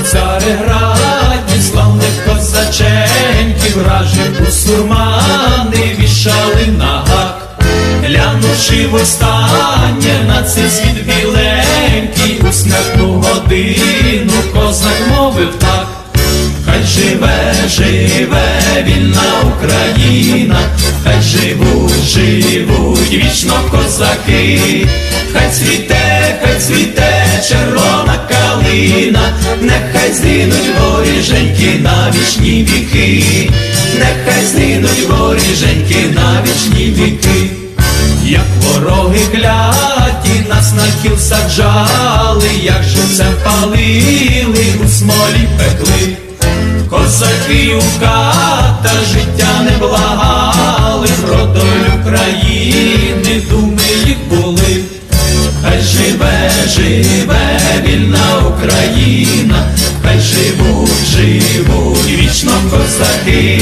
у цареграді славних козаченьків, у сурмани, вішали на гак, глянувши востаннє на це світ біленький, у смертну годину козак мовив так. Хай живе, живе вільна Україна, хай живуть, живуть вічно козаки, хай цвіте калина, нехай згинуть воріженьки на вічні віки, нехай згинуть воріженьки на вічні віки. Як вороги кляті нас на кіл саджали, як живцем палили, у смолі пекли, козаки у ката життя не благали, про долю країни живе, живе вільна Україна, хай живуть, живуть вічно козаки,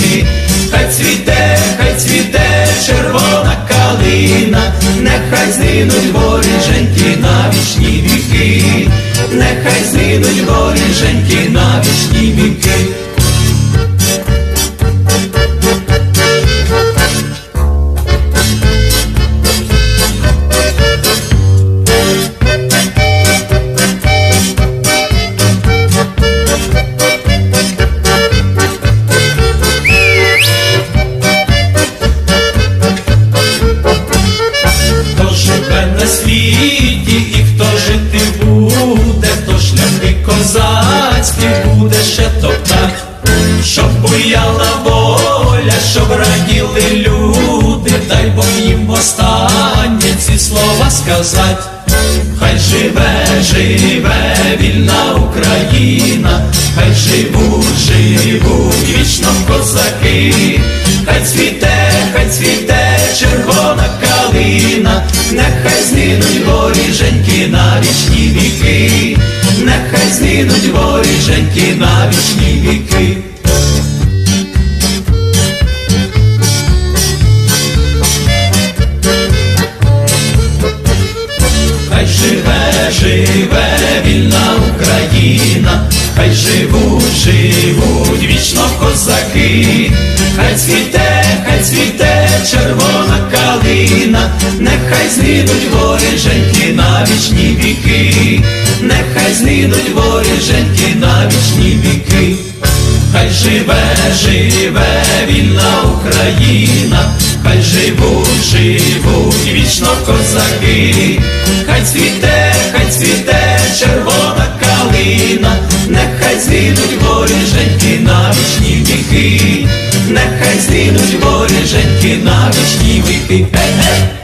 хай цвіте, хай цвіте червона калина, нехай згинуть воріженьки на вічні віки, нехай згинуть воріженьки на вічні віки. Щоб воля, щоб раділи люди, дай Бог їм останнє ці слова сказать. Хай живе, живе вільна Україна, хай живуть, живуть вічно козаки, хай цвіте, хай цвіте червона калина, нехай згинуть воріженьки на вічні віки, нехай згинуть воріженьки на вічні віки. Живе, вільна Україна, хай живуть, живуть вічно козаки, хай цвіте, хай цвіте червона калина, нехай згинуть воріженьки на вічні віки, нехай згинуть воріженьки на вічні віки. Хай живе, живе вільна Україна, хай живуть, живуть вічно козаки, хай цвіте, хай цвіте червона калина, нехай згинуть воріженьки на вічні віки, нехай згинуть воріженьки на вічні віки. Ей, ей!